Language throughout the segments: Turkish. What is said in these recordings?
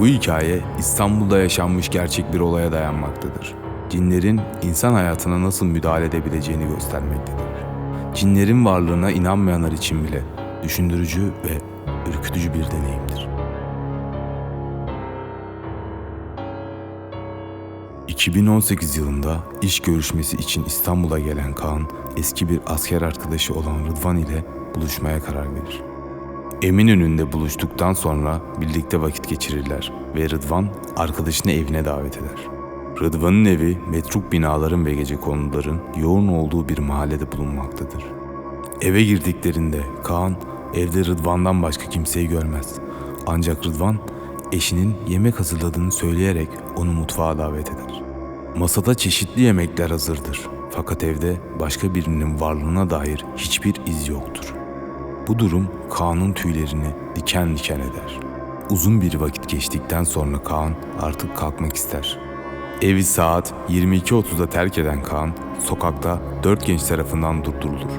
Bu hikaye İstanbul'da yaşanmış gerçek bir olaya dayanmaktadır. Cinlerin insan hayatına nasıl müdahale edebileceğini göstermektedir. Cinlerin varlığına inanmayanlar için bile düşündürücü ve ürkütücü bir deneyimdir. 2018 yılında iş görüşmesi için İstanbul'a gelen Kaan, eski bir asker arkadaşı olan Rıdvan ile buluşmaya karar verir. Eminönü'nde buluştuktan sonra birlikte vakit geçirirler ve Rıdvan arkadaşını evine davet eder. Rıdvan'ın evi metruk binaların ve gece konuların yoğun olduğu bir mahallede bulunmaktadır. Eve girdiklerinde Kaan evde Rıdvan'dan başka kimseyi görmez. Ancak Rıdvan eşinin yemek hazırladığını söyleyerek onu mutfağa davet eder. Masada çeşitli yemekler hazırdır. Fakat evde başka birinin varlığına dair hiçbir iz yoktur. Bu durum Kaan'ın tüylerini diken diken eder. Uzun bir vakit geçtikten sonra Kaan artık kalkmak ister. Evi saat 22.30'da terk eden Kaan, sokakta dört genç tarafından durdurulur.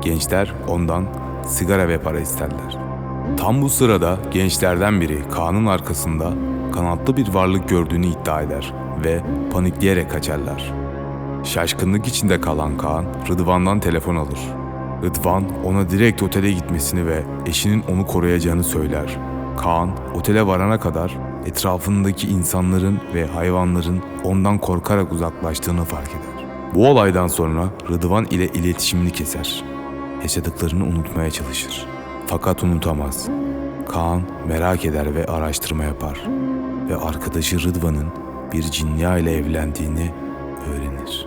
Gençler ondan sigara ve para isterler. Tam bu sırada gençlerden biri Kaan'ın arkasında kanatlı bir varlık gördüğünü iddia eder ve panikleyerek kaçarlar. Şaşkınlık içinde kalan Kaan, Rıdvan'dan telefon alır. Rıdvan ona direkt otele gitmesini ve eşinin onu koruyacağını söyler. Kaan otele varana kadar etrafındaki insanların ve hayvanların ondan korkarak uzaklaştığını fark eder. Bu olaydan sonra Rıdvan ile iletişimini keser. Yaşadıklarını unutmaya çalışır. Fakat unutamaz. Kaan merak eder ve araştırma yapar. Ve arkadaşı Rıdvan'ın bir cinya ile evlendiğini öğrenir.